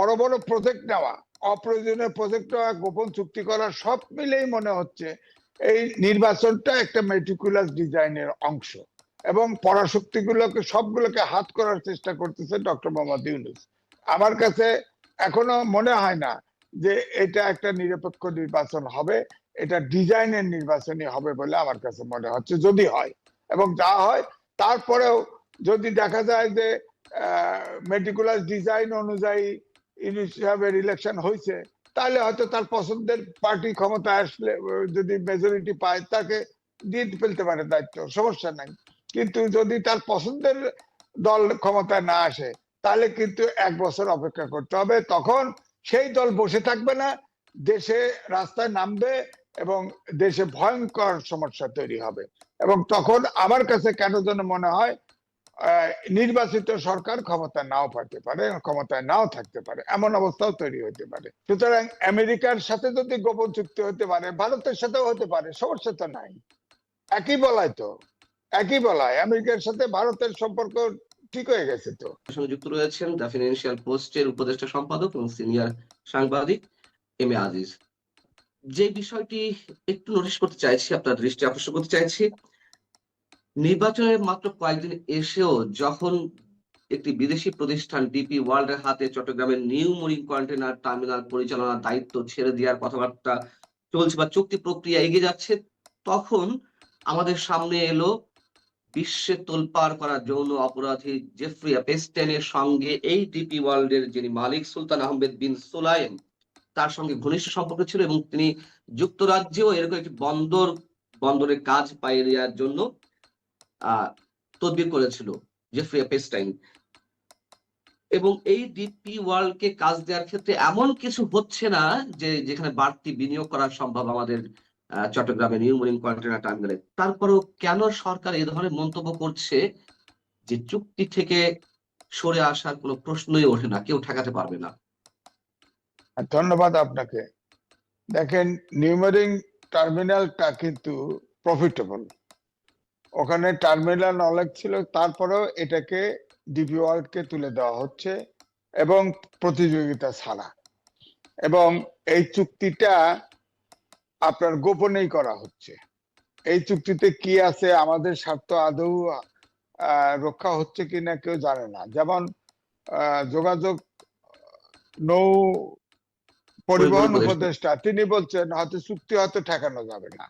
বড় বড় প্রজেক্ট নেওয়া, অপ্রয়োজনীয় প্রজেক্ট নেওয়া, গোপন চুক্তি করা, সব মিলেই মনে হচ্ছে এই নির্বাচনটা একটা মেটিকুলাস ডিজাইনের অংশ। এবং পরাশক্তিগুলোকে, সবগুলোকে হাত করার চেষ্টা করতেছে ডক্টর মোহাম্মদ ইউনুস। আমার কাছে এখনও মনে হয় না যে এটা একটা নিরপেক্ষ নির্বাচন হবে, এটা ডিজাইনের নির্বাচনই হবে বলে আমার কাছে মনে হচ্ছে, যদি হয়। এবং যা হয়, তারপরেও যদি দেখা যায় যে মেটিকুলাস ডিজাইন অনুযায়ী সাহেবের ইলেকশন হয়েছে তাহলে হয়তো তার পছন্দের পার্টি ক্ষমতা আসলে যদি মেজরিটি পায়, তাকে দিয়ে ফেলতে পারে দায়িত্ব, সমস্যা নাই। কিন্তু যদি তার পছন্দের দল ক্ষমতায় না আসে, তাহলে কিন্তু এক বছর অপেক্ষা করতে হবে। তখন সেই দল বসে থাকবে না, দেশে রাস্তায় নামবে এবং দেশে ভয়ঙ্কর সমস্যা তৈরি হবে। এবং তখন আমার কাছে কেন যেন মনে হয় নির্বাচিত সরকার ক্ষমতা নাও পারতে পারে, ক্ষমতায় নাও থাকতে পারে, এমন অবস্থাও তৈরি হতে পারে। সুতরাং আমেরিকার সাথে যদি গোপন চুক্তি হতে পারে, ভারতের সাথেও হতে পারে সমস্যা তো নাই। একই বলায় তো, একই বলায়, আমেরিকার সাথে ভারতের সম্পর্ক ঠিক হয়ে গেছে তো। সঙ্গে যুক্ত রয়েছেন দ্য ফিনান্সিয়াল পোস্টের উপদেষ্টা সম্পাদক এবং সিনিয়র সাংবাদিক এম এ আজিজ। যে বিষয়টি একটু নোটিশ করতে চাইছি, আপনার দৃষ্টি আকর্ষণ করতে চাইছি নির্বাচনের মাত্র কয়েকদিন এসেও যখন একটি বিদেশি প্রতিষ্ঠান ডিপি ওয়ার্ল্ডের হাতে চট্টগ্রামের নিউ মরিন কন্টেনার টার্মিনাল পরিচালনার দায়িত্ব ছেড়ে দেওয়ার কথাবার্তা চলছে বা চুক্তি প্রক্রিয়া এগিয়ে যাচ্ছে, তখন আমাদের সামনে এলো বিশ্বে তোলপাড় করা যৌন অপরাধী জেফ্রিয়া পেস্টেনের সঙ্গে এই ডিপি ওয়ার্ল্ডের যিনি মালিক সুলতান আহমেদ বিন সুলাইম তার সঙ্গে ঘনিষ্ঠ সম্পর্ক ছিল এবং তিনি যুক্তরাজ্যেও এরকম একটি বন্দর, বন্দরের কাজ পাইয়ে দেওয়ার জন্য তদবির করেছিল জেফ্রি পেস্টাইন এবং এই ডিপি ওয়ার্ল্ডকে কাজ দেওয়ার ক্ষেত্রে এমন কিছু হচ্ছে না যে, যেখানে বাড়তি বিনিয়োগ করা সম্ভব আমাদের চট্টগ্রামে নিউ মরিন কন্টেনার টার্মিনালে তারপরেও কেন সরকার এই ধরনের মন্তব্য করছে যে, চুক্তি থেকে সরে আসার কোনো প্রশ্নই ওঠে না, কেউ ঠেকাতে পারবে না। ধন্যবাদ আপনাকে। দেখেন নিউমারিং টার্মিনালটা কিন্তু প্রফিটেবল ওখানে টার্মিনাল অনেক ছিল তারপরেও এটাকে ডিপি ওয়ার্ল্ডকে তুলে দেওয়া হচ্ছে এবং প্রতিযোগিতা ছাড়া। এবং এই চুক্তিটা আপনার গোপনেই করা হচ্ছে। এই চুক্তিতে কি আছে আমাদের স্বার্থ আদৌ রক্ষা হচ্ছে কিনা কেউ জানে না। যেমন আহ, যোগাযোগ নৌ পরিবহন। উপদেষ্টা তিনি বলছেন হয়তো চুক্তি হয়তো ঠেকানো যাবে না।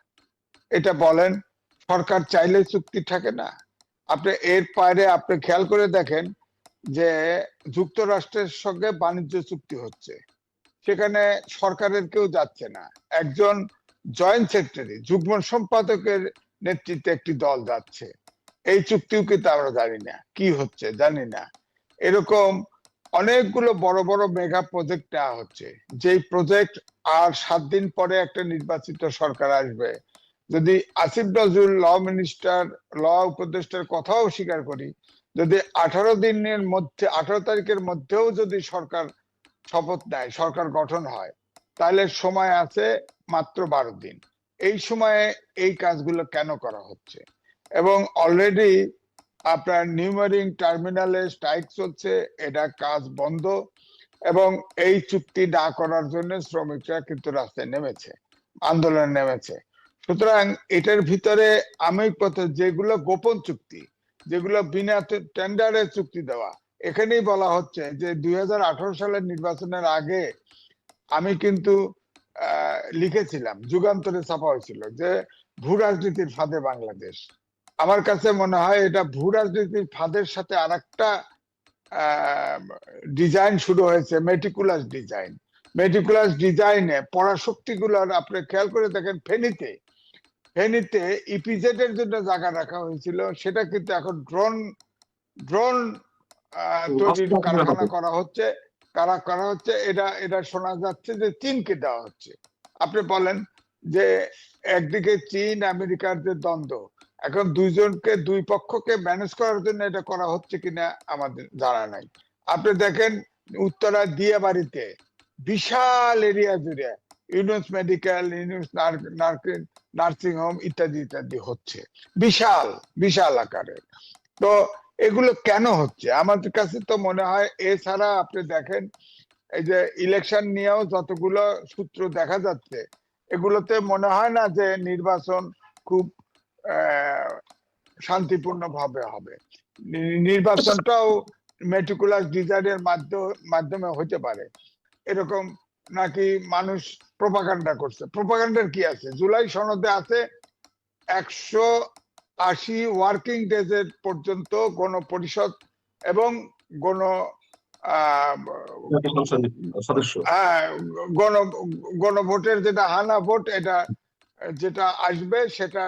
এটা বলেন সরকার চাইলে চুক্তি থাকে না। আপনি এর বাইরে আপনি খেয়াল করে দেখেন যে যুক্তরাষ্ট্রের সঙ্গে বাণিজ্য চুক্তি হচ্ছে। সেখানে সরকারের কেউ যাচ্ছে না। একজন জয়েন্ট সেক্রেটারি, যুগ্ম সম্পাদকের নেতৃত্বে একটি দল যাচ্ছে। এই চুক্তিও কিন্তু আমরা জানি না। কি হচ্ছে জানি না। এরকম অনেকগুলো বড় বড় মেগা প্রজেক্ট নেওয়া হচ্ছে। যেই প্রজেক্ট আর সাত দিন পরে একটা নির্বাচিত সরকার আসবে যদি Asif Nazrul law minister law উপদেষ্টার কথাও স্বীকার করি, যদি আঠারো দিনের মধ্যে, আঠারো তারিখের মধ্যেও যদি সরকার শপথ নেয়, সরকার গঠন হয়, তাহলে সময় আছে মাত্র বারো দিন। এই সময়ে এই কাজগুলো কেন করা হচ্ছে? এবং অলরেডি আপনার নিউমারিং টার্মিনালে স্ট্রাইক চলছে, এটা কাজ বন্ধ, এবং এই চুক্তি না করার জন্য শ্রমিকরা কিন্তু রাস্তায় নেমেছে, আন্দোলনে নেমেছে। সুতরাং এটার ভিতরে আমি যেগুলো গোপন চুক্তি, যেগুলো বিনা টেন্ডারে চুক্তি দেওয়া, এখানেই বলা হচ্ছে যে দুই সালের নির্বাচনের আগে আমি কিন্তু লিখেছিলাম, যুগান্তরে ছাপা হয়েছিল যে ভূ রাজনীতির ফাঁদে বাংলাদেশ। আমার কাছে মনে হয় এটা ভূ রাজনীতির ফাঁদের সাথে আর একটা ডিজাইন শুরু হয়েছে মেটিকুলাস ডিজাইন মেটিকুলাস ডিজাইনে পরাশক্তি গুলার আপনি খেয়াল করে দেখেন ফেনীতে ফেনীতে ইপিজেড এর জন্য জায়গা রাখা হয়েছিল। সেটা কিন্তু এখন ড্রোন ড্রোন তৈরির কারখানা করা হচ্ছে। কারা করা হচ্ছে এটা এটা শোনা যাচ্ছে যে চীনকে দেওয়া হচ্ছে। আপনি বলেন যে একদিকে চীন আমেরিকার যে দ্বন্দ্ব এখন দুইজনকে দুই পক্ষকে ম্যানেজ করার জন্য এটা করা হচ্ছে কিনা আমাদের জানা নাই। আপনি দেখেন উত্তরা দিয়া বাড়িতে বিশাল এরিয়া জুড়ে Yunus medical Yunus nursing home ইত্যাদি ইত্যাদি হচ্ছে। বিশাল বিশাল আকারের তো এগুলো কেন হচ্ছে? আমাদের কাছে তো মনে হয় এছাড়া আপনি দেখেন, এই যে ইলেকশন নিয়েও যতগুলো সূত্র দেখা যাচ্ছে, এগুলোতে মনে হয় না যে নির্বাচন খুব শান্তিপূর্ণ ভাবে হবে। নির্বাচনটাও মেটিকুলাস ডিজাইনের মাধ্যমে হতে পারে। এরকম নাকি মানুষ প্রপাগান্ডা করছে? প্রপাগান্ডার কি আছে? জুলাই সনদে আছে একশো আশি ওয়ার্কিং ডেজ এর পর্যন্ত এবং গণ সংসদ সদস্য। হ্যাঁ, গণ গণভোটের যেটা হানা ভোট এটা যেটা আসবে সেটা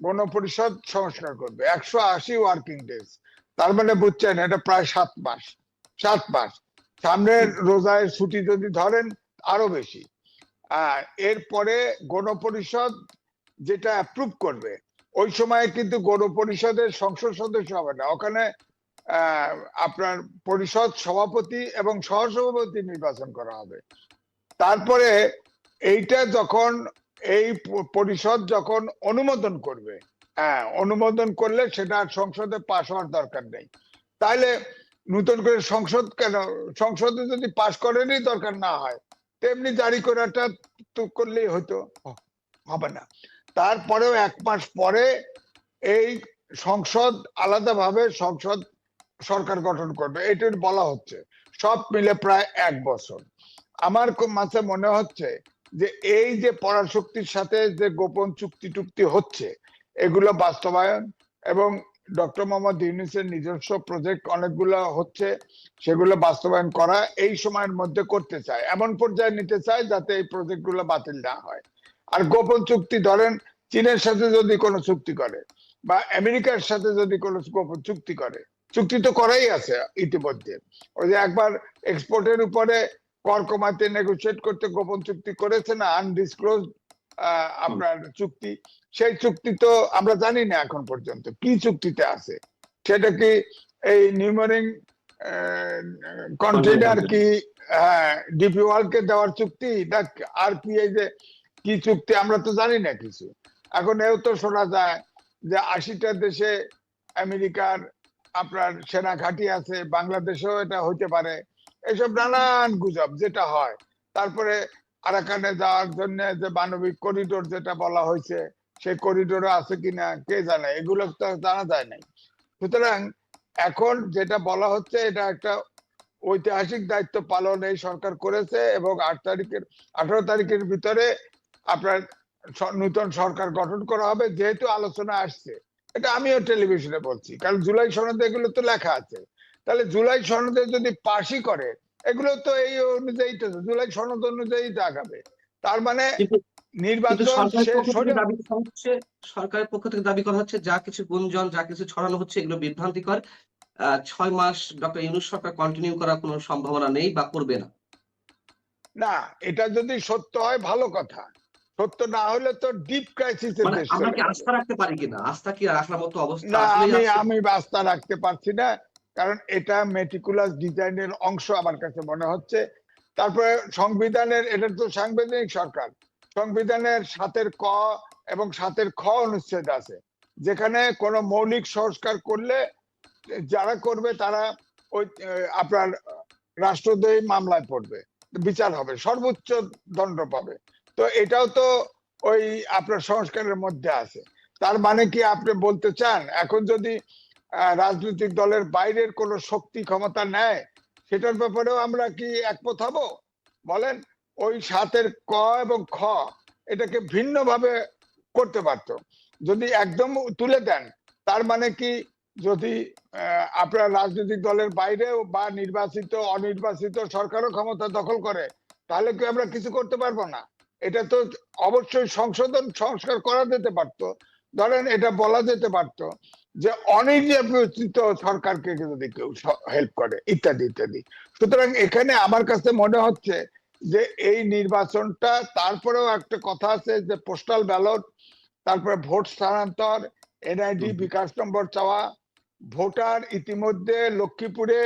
গণপরিষদ সংস্কার করবে। একশো আশি ওয়ার্কিং ডেজ তার মানে বুঝছেন এটা প্রায় সাত মাস সাত মাস। সামনের রোজায় ছুটি যদি ধরেন আরও বেশি। আর এরপরে গণপরিষদ যেটা অ্যাপ্রুভ করবে, ওই সময় কিন্তু গণপরিষদের সংসদ সদস্য হবে না। ওখানে আপনার পরিষদ সভাপতি এবং সহসভাপতি নির্বাচন করা হবে। তারপরে এইটা যখন, এই পরিষদ যখন অনুমোদন করবে হ্যাঁ অনুমোদন করলে সেটা সংসদে পাশ হওয়ার দরকার নেই। তাহলে নতুন করে সংসদ কেন, সংসদে যদি পাশ করেনই দরকার না হয় তেমনি জারি করাটা তো করলেই হতো। হবে না। তারপরেও এক মাস পরে এই সংসদ আলাদাভাবে সংসদ সরকার গঠন করবে, এটা বলা হচ্ছে। সব মিলে প্রায় এক বছর। আমার মাঝে মনে হচ্ছে যে এই যে পরাশক্তির সাথে যে গোপন চুক্তি টুক্তি হচ্ছে, এগুলো বাস্তবায়ন এবং ডক্টর মোহাম্মদ ইউনুসের নিজস্ব প্রজেক্ট অনেকগুলো হচ্ছে, সেগুলো বাস্তবায়ন করা এই সময়ের মধ্যে করতে চায়। এমন পর্যায়ে নিতে চায় যাতে এই প্রজেক্টগুলো বাতিল না হয়। আর গোপন চুক্তি ধরেন, চীনের সাথে যদি কোনো চুক্তি করে বা আমেরিকার সাথে যদি কোনো গোপন চুক্তি করে, চুক্তি তো করাই আছে ইতিমধ্যে। ওই যে একবার এক্সপোর্টের উপরে কর কমাতে নেগোসিয়েট করতে গোপন চুক্তি করেছে না আনডিসক্লোজ আপনার চুক্তি সেই চুক্তি তো আমরা জানি না এখন পর্যন্ত। কি চুক্তিতে আছে? সেটা কি এই নিউমারিং কন্টেইনার কি ডিপি ওয়ার্ল্ডকে দেওয়ার চুক্তি? না আর কি এই যে কি চুক্তি? আমরা তো জানি না কিছু। এখন এও তো শোনা যায় যে আশিটা দেশে আমেরিকার আপনার সেনা ঘাঁটি আছে বাংলাদেশেও এটা হইতে পারে। এসব নানান গুজব যেটা হয়। তারপরে আরাকানে যাওয়ার জন্য যে মানবিক করিডোর যেটা বলা হয়েছে, সেই করিডোরে আছে কিনা কে জানে? এগুলো তো জানা যায় নাই। সুতরাং এখন যেটা বলা হচ্ছে, এটা একটা ঐতিহাসিক দায়িত্ব পালন এই সরকার করেছে এবং আট তারিখের, আঠারো তারিখের ভিতরে আপনার নূতন সরকার গঠন করা হবে যেহেতু আলোচনা আসছে। এটা আমিও টেলিভিশনে বলছি, কারণ জুলাই সনদে এগুলো তো লেখা আছে। তাহলে জুলাই সনদে যদি পাশই করে এগুলো তো এই অনুযায়ী তো জুলাই সনদ অনুযায়ী আগাবে। তার মানে নির্বাচন সরকারের পক্ষ থেকে দাবি করা হচ্ছে যা কিছু গুঞ্জন যা কিছু ছড়ানো হচ্ছে এগুলো বিভ্রান্তিকর। ছয় মাস ডক্টর ইউনুস সরকার কন্টিনিউ করার কোনো সম্ভাবনা নেই বা করবে না। না এটা যদি সত্য হয় ভালো কথা। সত্য না হলে তো ডিপ ক্রাইসিসের মানে আমরা কি আস্থা রাখতে পারি কিনা? আস্থা কি রাখার মতো অবস্থা না আমি? আমি আস্থা রাখতে পারছি না। কারণ এটা মেটিকুলাস ডিজাইনের অংশ আমার কাছে মনে হচ্ছে। তারপরে সংবিধানের, এটা তো সাংবিধানিক সরকার। সংবিধানের সাতের ক এবং সাতের খ অনুচ্ছেদ আছে। যেখানে কোনো মৌলিক সংস্কার করলে যারা করবে তারা ওই আপনার রাষ্ট্রদ্রোহী মামলায় পড়বে। বিচার হবে, সর্বোচ্চ দণ্ড পাবে। তো এটাও তো ওই আপনার সংস্কারের মধ্যে আছে। তার মানে কি আপনি বলতে চান, এখন যদি রাজনৈতিক দলের বাইরের কোনো শক্তি ক্ষমতা নেয়, সেটার ব্যাপারেও আমরা কি একমত হব? বলেন, ওই সাতের ক এবং খ এটাকে ভিন্নভাবে করতে পারতো। যদি একদম তুলে দেন, তার মানে কি যদি আপনার রাজনৈতিক দলের বাইরেও বা নির্বাচিত, অনির্বাচিত সরকারও ক্ষমতা দখল করে, তাহলে কি আমরা কিছু করতে পারব না? এটা তো অবশ্যই সংশোধন, সংস্কার করা যেতে পারতো। ধরেন, এটা বলা যেতে পারতো যে অনির্বাচিত সরকারকে যদি কেউ হেল্প করে ইত্যাদি ইত্যাদি। সুতরাং এখানে আমার কাছে মনে হচ্ছে যে এই নির্বাচনটা তারপরেও একটা কথা আছে যে পোস্টাল ব্যালট তারপরে ভোট স্থানান্তর এনআইডি। বিকাশ নম্বর চাওয়া ভোটার ইতিমধ্যে লক্ষ্মীপুরে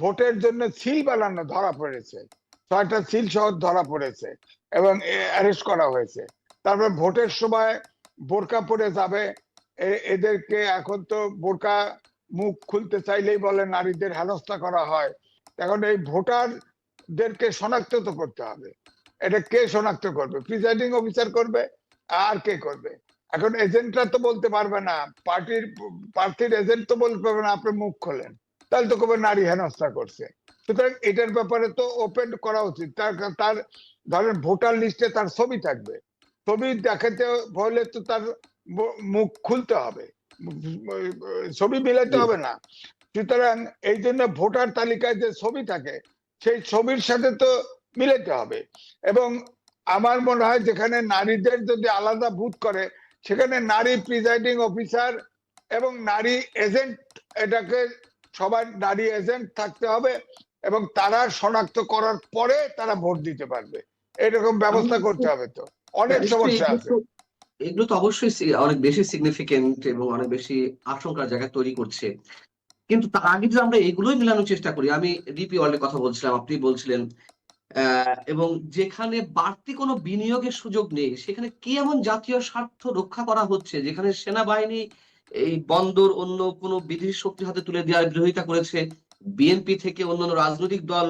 ভোটের জন্য সিল বানানো ধরা পড়েছে। ছয়টা সিল সহ ধরা পড়েছে এবং অ্যারেস্ট করা হয়েছে। তারপরে ভোটের সময় বোরকা পরে যাবে এদেরকে এখন তো বোরকা মুখ খুলতে চাইলেই বলে নারীদের হেনস্থা করা হয়। এখন এই ভোটার এজেন্টদেরকে শনাক্ত তো করতে হবে। এটা কে শনাক্ত করবে? প্রিসাইডিং অফিসার করবে আর কে করবে? এখন এজেন্টরা তো বলতে পারবে না। পার্টির প্রার্থীর এজেন্ট তো বলতে পারবে না, আপনি মুখ খোলেন। তাহলে তো কবে নারী হেনস্থা করছে। সুতরাং এটার ব্যাপারে তো ওপেন করা উচিত। তার তার, ধরেন ভোটার লিস্টে তার ছবি থাকবে। ছবি দেখাতে হলে তো তার মুখ খুলতে হবে। ছবি মিলাতে হবে না। সুতরাং এই জন্য ভোটার তালিকায় যে ছবি থাকে সেই ছবির সাথে তো মিলাতে হবে। এবং আমার মনে হয় যেখানে নারীদের যদি আলাদা বুথ করে সেখানে নারী প্রিজাইডিং অফিসার এবং নারী এজেন্ট এটাকে সবার নারী এজেন্ট থাকতে হবে এবং তারা শনাক্ত করার পরে তারা ভোট দিতে পারবে। এরকম ব্যবস্থা করতে হবে তো। অনেক সমস্যা আছে। এগুলো তো অবশ্যই অনেক বেশি সিগনিফিকেন্ট এবং অনেক বেশি আশঙ্কার জায়গা তৈরি করছে। কিন্তু তার আগে যদি আমরা এগুলোই মেলানোর চেষ্টা করি, আমি ডিপি ওয়ার্ল্ডের কথা বলছিলাম, আপনি বলছিলেন এবং যেখানে বাড়তি কোনো বিনিয়োগের সুযোগ নেই, সেখানে কি এমন জাতীয় স্বার্থ রক্ষা করা হচ্ছে, যেখানে সেনাবাহিনী এই বন্দর অন্য কোনো বিধির শক্তি হাতে তুলে দেওয়ার বিরোধিতা করেছে? বিএনপি থেকে অন্যান্য রাজনৈতিক দল,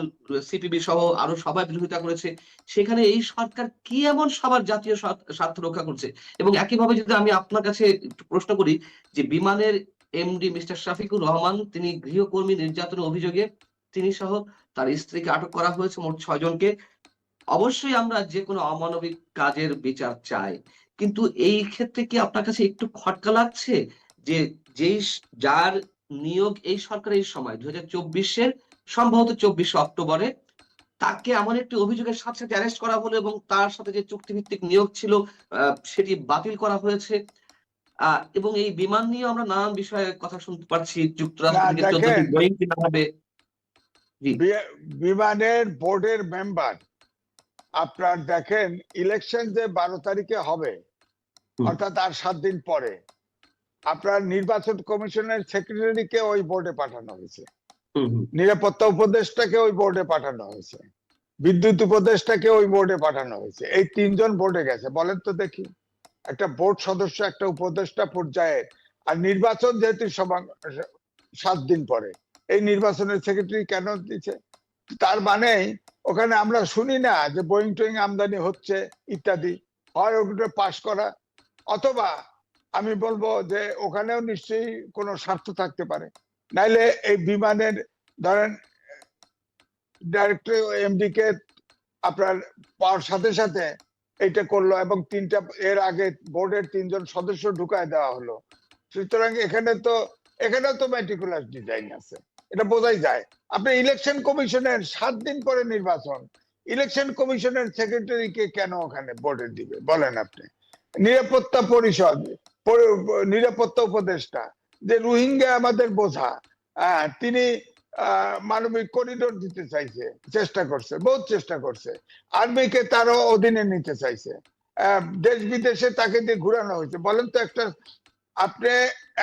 সিপিবি সহ আরও সবাই বিরোধিতা করেছে, সেখানে এই সরকার কি এমন সবার জাতীয় স্বার্থ রক্ষা করছে? এবং একইভাবে যদি আমি আপনার কাছে প্রশ্ন করি যে বিমানের এমডি মিস্টার শাফিকুর রহমান, তিনি গৃহকর্মী নির্যাতনের অভিযোগে তিনি সহ তার স্ত্রীকে আটক করা হয়েছে মোট ছয় জনকে। অবশ্যই আমরা যে কোনো অমানবিক কাজের বিচার চাই। কিন্তু এই ক্ষেত্রে কি আপনার কাছে একটু খটকা লাগছে যে যেই যার নিয়োগ এই সরকারের সময় দুই হাজার চব্বিশের সম্ভবত চব্বিশে অক্টোবরে তাকে এমন একটি অভিযোগের সাথে সাথে অ্যারেস্ট করা হলো এবং তার সাথে যে চুক্তিভিত্তিক নিয়োগ ছিল সেটি বাতিল করা হয়েছে। এবং এই বিমান নিয়ে আমরা নানান বিষয়ে কথা শুনতে পাচ্ছি যুক্তরাষ্ট্র বিমানের বোর্ডের মেম্বার আপনার দেখেন ইলেকশন যে বারো তারিখে হবে অর্থাৎ আর সাত দিন পরে আপনার নির্বাচন কমিশনের সেক্রেটারিকে ওই বোর্ডে পাঠানো হয়েছে। নিরাপত্তা উপদেষ্টাকে ওই বোর্ডে পাঠানো হয়েছে। বিদ্যুৎ উপদেষ্টাকে ওই বোর্ডে পাঠানো হয়েছে। এই তিনজন বোর্ডে গেছে। বলেন তো দেখি। একটা বোর্ড সদস্য একটা উপদেষ্টা পর্যায়ে। আর নির্বাচন যেহেতু সাত দিন পরে। এই নির্বাচনের সেক্রেটারি কেন দিচ্ছে তার মানে ওখানে আমরা শুনি না যে বোয়িং টোয়িং আমদানি হচ্ছে ইত্যাদি। হয় ওগুলো পাশ করা। অথবা আমি বলব যে ওখানেও নিশ্চয়ই কোনো স্বার্থ থাকতে পারে। নাইলে এই বিমানের ধরেন ডাইরেক্টর এমডি কে আপনার পাওয়ার সাথে সাথে এটা করল এবং তিনটা, এর আগে বোর্ডের তিনজন সদস্য ঢুকায় দেওয়া হলো। সুতরাং এখানে তো, এখানেও তো মেটিকুলাস ডিজাইন আছে। এটা বোঝাই যায়। আপনি ইলেকশন কমিশনের সাত দিন পরে নির্বাচন ইলেকশন কমিশনের সেক্রেটারিকে কেন ওখানে বোর্ডে দিবে? বলেন আপনি। নিরাপত্তা পরিষদ পরি- নিরাপত্তা উপদেষ্টা, যে রোহিঙ্গা আমাদের বোঝা তিনি মানবিক করিডোর দিতে চাইছে, চেষ্টা করছে, বহুত চেষ্টা করছে। আর্মিকে তারও অধীনে নিতে চাইছে। দেশ বিদেশে তাকে দিয়ে ঘুরানো হয়েছে। বলেন তো একটা, আপনি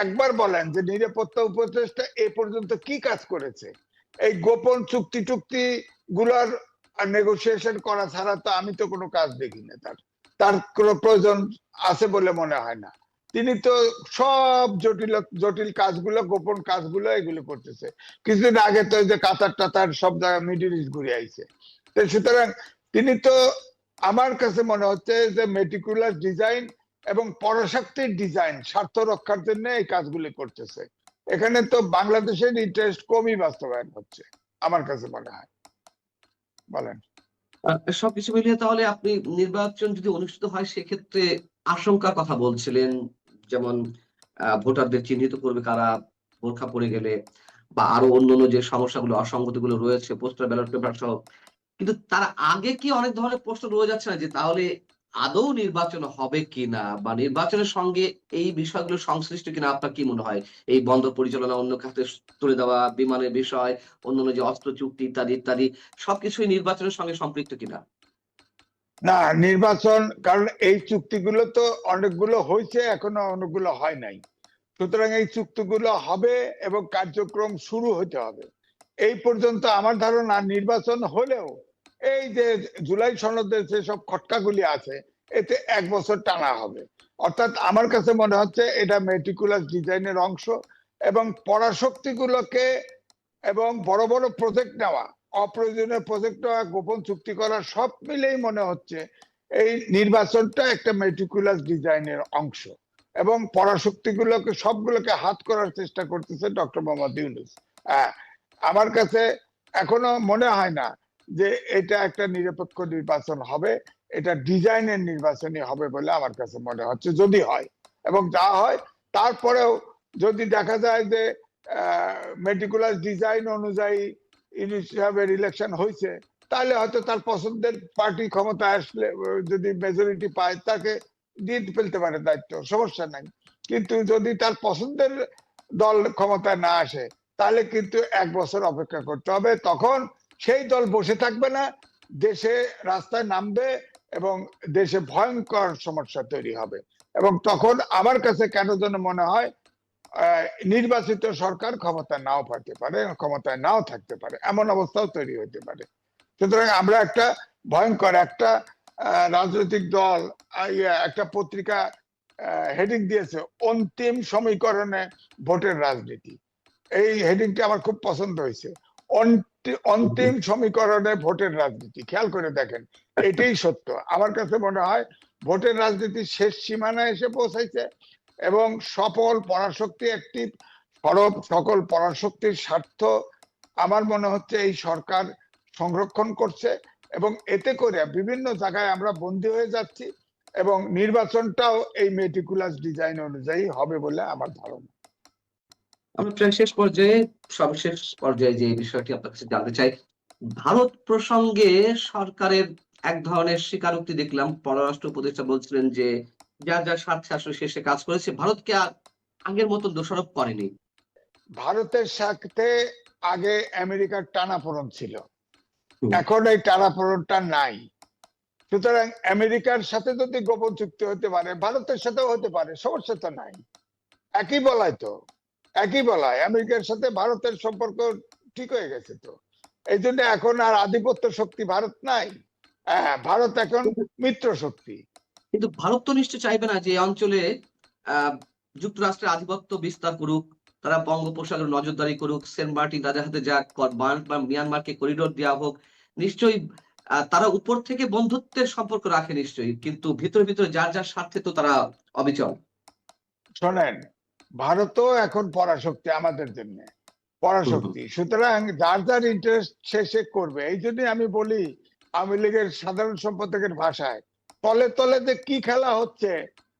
একবার বলেন যে নিরাপত্তা উপদেষ্টা এ পর্যন্ত কি কাজ করেছে? এই গোপন চুক্তি টুক্তি গুলার নেগোসিয়েশন করা ছাড়া তো আমি তো কোনো কাজ দেখি না তার। তার কোনো প্রয়োজন আছে বলে মনে হয় না। তিনি তো সব জটিল জটিল কাজগুলো, গোপন কাজগুলো এগুলো করতেছে। কিছুদিন আগে তো যে কাতার টাতার সব জায়গায় মিডিল ইস্ট ঘুরে আইছে। তো সুতরাং তিনি তো আমার কাছে মনে হচ্ছে যে মেটিকুলার ডিজাইন এবং পরাশক্তির ডিজাইন স্বার্থ রক্ষার জন্য এই কাজগুলি করতেছে। এখানে তো বাংলাদেশের ইন্টারেস্ট কমই বাস্তবায়ন হচ্ছে, আমার কাছে মনে হয়। বলেন। সবকিছু মিলিয়ে তাহলে আপনি নির্বাচন যদি অনুষ্ঠিত হয়, সেক্ষেত্রে আশঙ্কার কথা বলছিলেন। যেমন ভোটারদের চিহ্নিত করবে কারা, বোরখা পড়ে গেলে বা আরও অন্যান্য যে সমস্যাগুলো, অসঙ্গতিগুলো রয়েছে পোস্টার ব্যালট পেপার সহ। কিন্তু তার আগে কি অনেক ধরনের প্রশ্ন রয়ে যাচ্ছে না যে তাহলে আদৌ নির্বাচন হবে কিনা বা নির্বাচনের সঙ্গে এই বিষয়গুলো সংশ্লিষ্ট কিনা? আপনার কি মনে হয়? এই বন্দর পরিচালনা, অন্য খাতে তুলে দেওয়া, বিমানের বিষয় অন্যান্য যে অস্ত্র চুক্তি ইত্যাদি ইত্যাদি, সবকিছুই নির্বাচনের সঙ্গে সম্পৃক্ত কিনা? না, নির্বাচন, কারণ এই চুক্তিগুলো তো অনেকগুলো হয়েছে, এখনও অনেকগুলো হয় নাই। সুতরাং এই চুক্তিগুলো হবে এবং কার্যক্রম শুরু হতে হবে। এই পর্যন্ত আমার ধারণা, নির্বাচন হলেও এই যে জুলাই সনদের যে সব খটকাগুলি আছে, এতে এক বছর টানা হবে। অর্থাৎ আমার কাছে মনে হচ্ছে এটা মেটিকুলাস ডিজাইনের অংশ এবং পরাশক্তিগুলোকে এবং বড় বড় প্রজেক্ট নেওয়া অপ্রয়োজনীয় প্রজেক্ট গোপন চুক্তি করা সব মিলেই মনে হচ্ছে এই নির্বাচনটা একটা মেটিকুলাস ডিজাইনের অংশ। এবং পরাশক্তিগুলোকে, সবগুলোকে হাত করার চেষ্টা করতেছে ডক্টর মোহাম্মদ ইউনুস। আমার কাছে এখনও মনে হয় না যে এটা একটা নিরপেক্ষ নির্বাচন হবে, এটা ডিজাইনের নির্বাচনই হবে বলে আমার কাছে মনে হচ্ছে, যদি হয়। এবং যা হয়, তারপরেও যদি দেখা যায় যে মেটিকুলাস ডিজাইন অনুযায়ী সাহেবের ইলেকশন হয়েছে, তাহলে হয়তো তার পছন্দের পার্টি ক্ষমতা আসলে, যদি মেজরিটি পায়, তাকে দিয়ে ফেলতে পারে দায়িত্ব, সমস্যা নাই। কিন্তু যদি তার পছন্দের দল ক্ষমতায় না আসে, তাহলে কিন্তু এক বছর অপেক্ষা করতে হবে। তখন সেই দল বসে থাকবে না, দেশে রাস্তায় নামবে এবং দেশে ভয়ঙ্কর সমস্যা তৈরি হবে। এবং তখন আমার কাছে কেন যেন মনে হয় নির্বাচিত সরকার ক্ষমতা নাও পারতে পারে ক্ষমতায় নাও থাকতে পারে এমন অবস্থাও তৈরি হতে পারে। সুতরাং আমরা একটা ভয়ঙ্কর একটা রাজনৈতিক দল ইয়ে, একটা পত্রিকা হেডিং দিয়েছে অন্তিম সমীকরণে ভোটের রাজনীতি। এই হেডিংটি আমার খুব পছন্দ হয়েছে। অন্তি- অন্তিম সমীকরণে ভোটের রাজনীতি খেয়াল করে দেখেন এটাই সত্য। আমার কাছে মনে হয় ভোটের রাজনীতি শেষ সীমানায় এসে পৌঁছাইছে এবং সফল পরাশক্তি একটি সরব সকল পরাশক্তির স্বার্থ আমার মনে হচ্ছে এই সরকার সংরক্ষণ করছে এবং এতে করে বিভিন্ন জায়গায় আমরা বন্দী হয়ে যাচ্ছি এবং নির্বাচনটাও এই মেটিকুলাস ডিজাইন অনুযায়ী হবে বলে আমার ধারণা। আমরা প্রায় শেষ পর্যায়ে, সর্বশেষ পর্যায়ে যে বিষয়টি আপনার কাছে জানতে চাই, ভারত প্রসঙ্গে সরকারের এক ধরনের স্বীকারোক্তি দেখলাম। পররাষ্ট্র উপদেষ্টা বলছিলেন যে যার যার স্বার্থে আসলে শেষে কাজ করেছে। ভারতকে আর আগের মতো দোষারোপ করেনি। ভারতের সাথে আগে আমেরিকার টানাপোড়ন ছিল। এখন এই টানাপোড়নটা নাই। সুতরাং আমেরিকার সাথে যদি গোপন চুক্তি হতে পারে ভারতের সাথেও হতে পারে সমস্যা তো নাই। একই বলায় তো একই বলায় আমেরিকার সাথে ভারতের সম্পর্ক ঠিক হয়ে গেছে তো। এই জন্য এখন আর আধিপত্য শক্তি ভারত নাই। হ্যাঁ ভারত এখন মিত্র শক্তি। কিন্তু ভারত তো নিশ্চয় চাইবে না যে অঞ্চলে যুক্তরাষ্ট্রের আধিপত্য বিস্তার করুক তারা বঙ্গোপসাগর নজরদারি করুক সেন্ট মার্টিন রাজার হাতে যাক মিয়ানমারকে করিডোর দেওয়া হোক নিশ্চয়ই তারা উপর থেকে বন্ধুত্বের সম্পর্ক রাখে নিশ্চয়ই কিন্তু ভিতরে ভিতরে যার যার স্বার্থে তো তারা অবিচল। শোনেন ভারতও এখন পরাশক্তি আমাদের জন্য পরাশক্তি। সুতরাং যার যার ইন্টারেস্ট সে সে করবে। এই জন্য আমি বলি আওয়ামী লীগের সাধারণ সম্পাদকের ভাষায় তলে তলে যে কি খেলা হচ্ছে,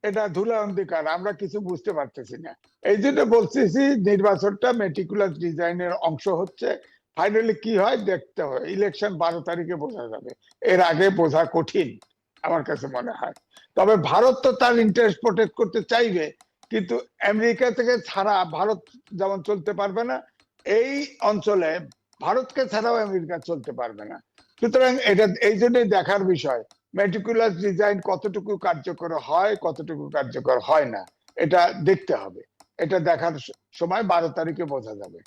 এটা ধুলা অন্ধকার, আমরা কিছু বুঝতে পারতেছি না। এই জন্য বলতেছি, নির্বাচনটা মেটিকুলাস ডিজাইনের অংশ হচ্ছে। ফাইনালি কি হয়, দেখতে হয়। ইলেকশন বারো তারিখে বোঝা যাবে। এর আগে বোঝা কঠিন, আমার কাছে মনে হয়। তবে ভারত তো তার ইন্টারেস্ট প্রোটেক্ট করতে চাইবে, কিন্তু আমেরিকা থেকে ছাড়া ভারত যেমন চলতে পারবে না, এই অঞ্চলে ভারতকে ছাড়াও আমেরিকা চলতে পারবে না। সুতরাং এটা, এই জন্যই দেখার বিষয় মেটিকুলাস ডিজাইন কতটুকু কার্যকর হয়, কতটুকু কার্যকর হয় না, এটা দেখতে হবে। এটা দেখার সময় বারো তারিখে বোঝা যাবে।